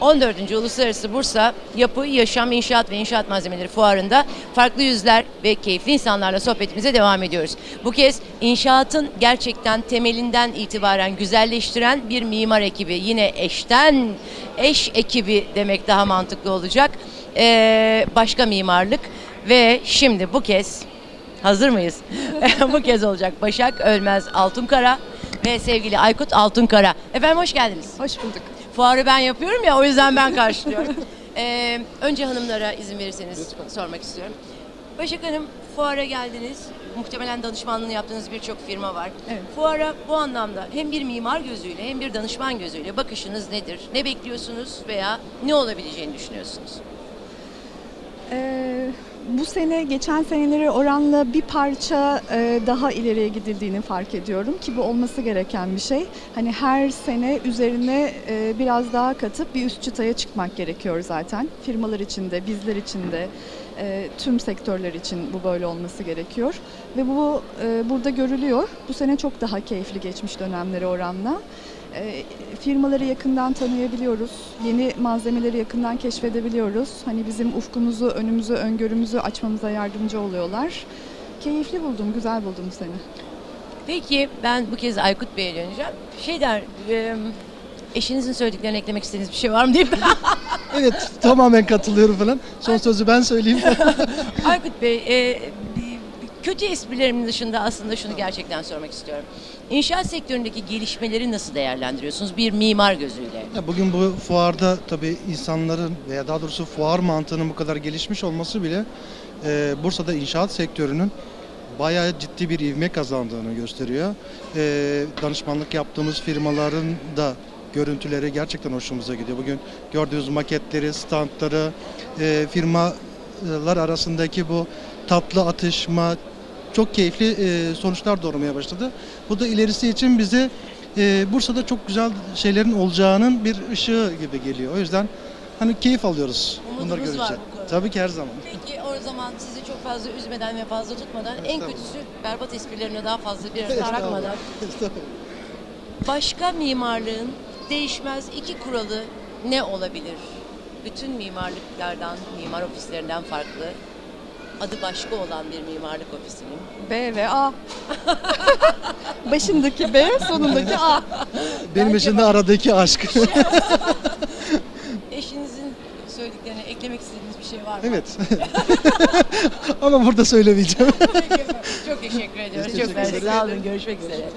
14. Uluslararası Bursa Yapı, Yaşam, İnşaat ve İnşaat Malzemeleri Fuarı'nda farklı yüzler ve keyifli insanlarla sohbetimize devam ediyoruz. Bu kez inşaatın gerçekten temelinden itibaren güzelleştiren bir mimar ekibi, yine eşten eş ekibi demek daha mantıklı olacak. Ee, başka mimarlık ve şimdi bu kez hazır mıyız? bu kez olacak Başak Ölmez Altunkara ve sevgili Aykut Altunkara. Efendim hoş geldiniz. Hoş bulduk. Fuarı ben yapıyorum ya o yüzden ben karşılıyorum. Ee, önce hanımlara izin verirseniz sormak istiyorum. Başak Hanım fuara geldiniz. Muhtemelen danışmanlığını yaptığınız birçok firma var. Evet. Fuara bu anlamda hem bir mimar gözüyle hem bir danışman gözüyle bakışınız nedir? Ne bekliyorsunuz veya ne olabileceğini düşünüyorsunuz? Ee, bu sene geçen senelere oranla bir parça e, daha ileriye gidildiğini fark ediyorum ki bu olması gereken bir şey. Hani her sene üzerine e, biraz daha katıp bir üst çıtaya çıkmak gerekiyor zaten. Firmalar için de, bizler için de, e, tüm sektörler için bu böyle olması gerekiyor. Ve bu e, burada görülüyor. Bu sene çok daha keyifli geçmiş dönemlere oranla. E, firmaları yakından tanıyabiliyoruz. Yeni malzemeleri yakından keşfedebiliyoruz. Hani bizim ufkumuzu, önümüzü, öngörümüzü açmamıza yardımcı oluyorlar. Keyifli buldum, güzel buldum bu sene. Peki ben bu kez Aykut Bey'e döneceğim. Şey der, e, eşinizin söylediklerine eklemek istediğiniz bir şey var mı deyip Evet tamamen katılıyorum falan. Son sözü ben söyleyeyim. Aykut Bey, e, kötü esprilerimin dışında aslında şunu gerçekten sormak istiyorum. İnşaat sektöründeki gelişmeleri nasıl değerlendiriyorsunuz bir mimar gözüyle? Ya Bugün bu fuarda tabii insanların veya daha doğrusu fuar mantığının bu kadar gelişmiş olması bile e, Bursa'da inşaat sektörünün bayağı ciddi bir ivme kazandığını gösteriyor. E, danışmanlık yaptığımız firmaların da görüntüleri gerçekten hoşumuza gidiyor. Bugün gördüğünüz maketleri, standları, e, firmalar arasındaki bu tatlı atışma çok keyifli e, sonuçlar doğurmaya başladı. Bu da ilerisi için bize e, Bursa'da çok güzel şeylerin olacağının bir ışığı gibi geliyor. O yüzden hani keyif alıyoruz bunları Umudunuz görünce. var bu konuda. Tabii ki her zaman. Peki o zaman sizi çok fazla üzmeden ve fazla tutmadan en Estağfurullah. kötüsü berbat esprilerine daha fazla bir arada bırakmadan Estağfurullah. Estağfurullah. başka mimarlığın değişmez iki kuralı ne olabilir? Bütün mimarlıklardan, mimar ofislerinden farklı adı başka olan bir mimarlık ofisinin B ve A. Başındaki B, sonundaki A. Benim için de aradaki aşk. eşinizin söylediklerine eklemek istediğiniz bir şey var mı? evet. Ama burada söylemeyeceğim. Peki efendim. Çok teşekkür ediyoruz. Biz Çok teşekkür ederiz. Sağ olun. Görüşmek üzere.